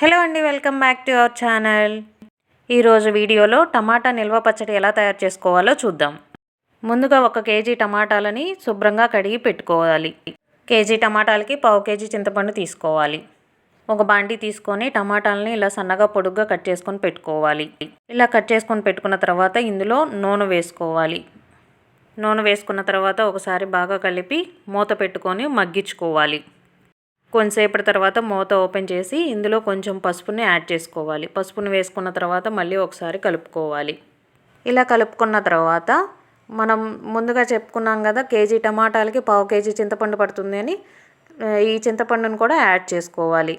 Hello అండి welcome back to our channel. ఈరోజు వీడియోలో టమాటా నిల్వ పచ్చడి ఎలా తయారు చేసుకోవాలో చూద్దాం. ముందుగా ఒక కేజీ టమాటాలని శుభ్రంగా కడిగి పెట్టుకోవాలి. కేజీ టమాటాలకి పావు కేజీ చింతపండు తీసుకోవాలి. ఒక బాండి తీసుకొని టమాటాలని ఇలా సన్నగా పొడుగ్గా కట్ చేసుకొని పెట్టుకోవాలి. ఇలా కట్ చేసుకొని పెట్టుకున్న తర్వాత ఇందులో నూనె వేసుకోవాలి. నూనె వేసుకున్న తర్వాత ఒకసారి బాగా కలిపి మూత పెట్టుకొని మగ్గించుకోవాలి. కొంతసేపటి తర్వాత మూత ఓపెన్ చేసి ఇందులో కొంచెం పసుపుని యాడ్ చేసుకోవాలి. పసుపుని వేసుకున్న తర్వాత మళ్ళీ ఒకసారి కలుపుకోవాలి. ఇలా కలుపుకున్న తర్వాత మనం ముందుగా చెప్పుకున్నాం కదా కేజీ టమాటాలకి పావు కేజీ చింతపండు పడుతుంది అని ఈ చింతపండును కూడా యాడ్ చేసుకోవాలి.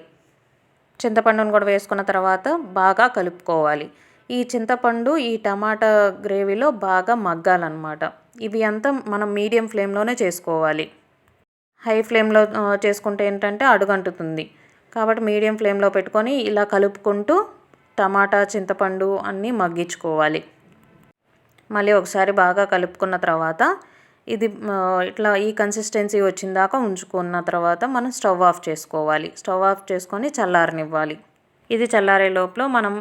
చింతపండును కూడా వేసుకున్న తర్వాత బాగా కలుపుకోవాలి. ఈ చింతపండు ఈ టమాటా గ్రేవీలో బాగా మగ్గాలన్నమాట. ఇవి అంతా మనం మీడియం ఫ్లేమ్లోనే చేసుకోవాలి. హై ఫ్లేమ్లో చేసుకుంటే ఏంటంటే అడుగంటుతుంది. కాబట్టి మీడియం ఫ్లేమ్లో పెట్టుకొని ఇలా కలుపుకుంటూ టమాటా చింతపండు అన్నీ మగ్గించుకోవాలి. మళ్ళీ ఒకసారి బాగా కలుపుకున్న తర్వాత ఇది ఇట్లా ఈ కన్సిస్టెన్సీ వచ్చిన దాకా ఉంచుకున్న తర్వాత మనం స్టవ్ ఆఫ్ చేసుకోవాలి. స్టవ్ ఆఫ్ చేసుకొని చల్లారనివ్వాలి. ఇది చల్లారే లోపల మనం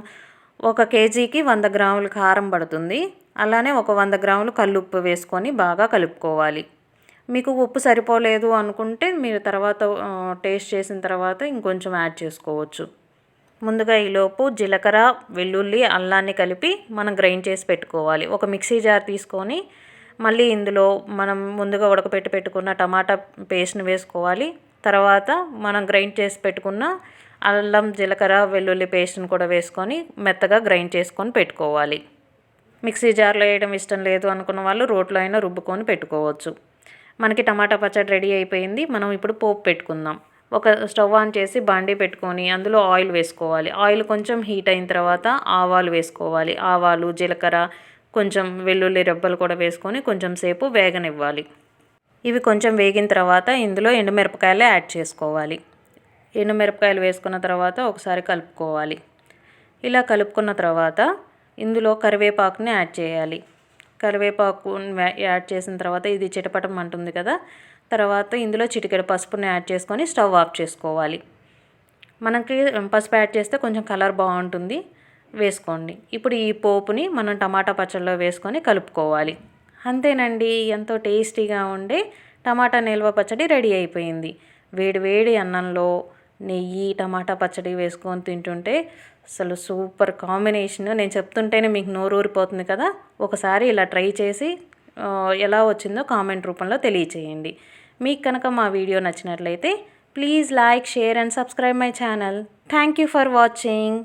ఒక కేజీకి వంద గ్రాములు కారం పడుతుంది. అలానే ఒక వంద గ్రాములు కల్లుప్పు వేసుకొని బాగా కలుపుకోవాలి. మీకు ఉప్పు సరిపోలేదు అనుకుంటే మీరు తర్వాత టేస్ట్ చేసిన తర్వాత ఇంకొంచెం యాడ్ చేసుకోవచ్చు. ముందుగా ఈలోపు జీలకర్ర వెల్లుల్లి అల్లాన్ని కలిపి మనం గ్రైండ్ చేసి పెట్టుకోవాలి. ఒక మిక్సీ జార్ తీసుకొని మళ్ళీ ఇందులో మనం ముందుగా ఉడకపెట్టి పెట్టుకున్న టమాటా పేస్ట్ని వేసుకోవాలి. తర్వాత మనం గ్రైండ్ చేసి పెట్టుకున్న అల్లం జీలకర్ర వెల్లుల్లి పేస్ట్ని కూడా వేసుకొని మెత్తగా గ్రైండ్ చేసుకొని పెట్టుకోవాలి. మిక్సీ జార్లో వేయడం ఇష్టం లేదు అనుకున్న వాళ్ళు రోట్లో అయినా రుబ్బుకొని పెట్టుకోవచ్చు. మనకి టమాటా పచ్చడి రెడీ అయిపోయింది. మనం ఇప్పుడు పోపు పెట్టుకుందాం. ఒక స్టవ్ ఆన్ చేసి బాండీ పెట్టుకొని అందులో ఆయిల్ వేసుకోవాలి. ఆయిల్ కొంచెం హీట్ అయిన తర్వాత ఆవాలు వేసుకోవాలి. ఆవాలు జీలకర్ర కొంచెం వెల్లుల్లి రెబ్బలు కూడా వేసుకొని కొంచెం సేపు వేగనివ్వాలి. ఇవి కొంచెం వేగిన తర్వాత ఇందులో ఎండుమిరపకాయలు యాడ్ చేసుకోవాలి. ఎండుమిరపకాయలు వేసుకున్న తర్వాత ఒకసారి కలుపుకోవాలి. ఇలా కలుపుకున్న తర్వాత ఇందులో కరివేపాకుని యాడ్ చేయాలి. కరివేపాకు యాడ్ చేసిన తర్వాత ఇది చిటపటం అంటుంది కదా. తర్వాత ఇందులో చిటికెడు పసుపుని యాడ్ చేసుకొని స్టవ్ ఆఫ్ చేసుకోవాలి. మనకి పసుపు యాడ్ చేస్తే కొంచెం కలర్ బాగుంటుంది. వేసుకోండి. ఇప్పుడు ఈ పోపుని మనం టమాటా పచ్చళ్ళలో వేసుకొని కలుపుకోవాలి. అంతేనండి. ఎంతో టేస్టీగా ఉండే టమాటా నిల్వ పచ్చడి రెడీ అయిపోయింది. వేడి వేడి అన్నంలో నెయ్యి టమాటా పచ్చడి వేసుకొని తింటుంటే అసలు సూపర్ కాంబినేషన్. నేను చెప్తుంటేనే మీకు నోరు ఊరిపోతుంది కదా? ఒకసారి ఇలా ట్రై చేసి ఎలా వచ్చిందో కామెంట్ రూపంలో తెలియచేయండి. మీకు కనుక మా వీడియో నచ్చినట్లయితే please like share and subscribe my channel. Thank you for watching.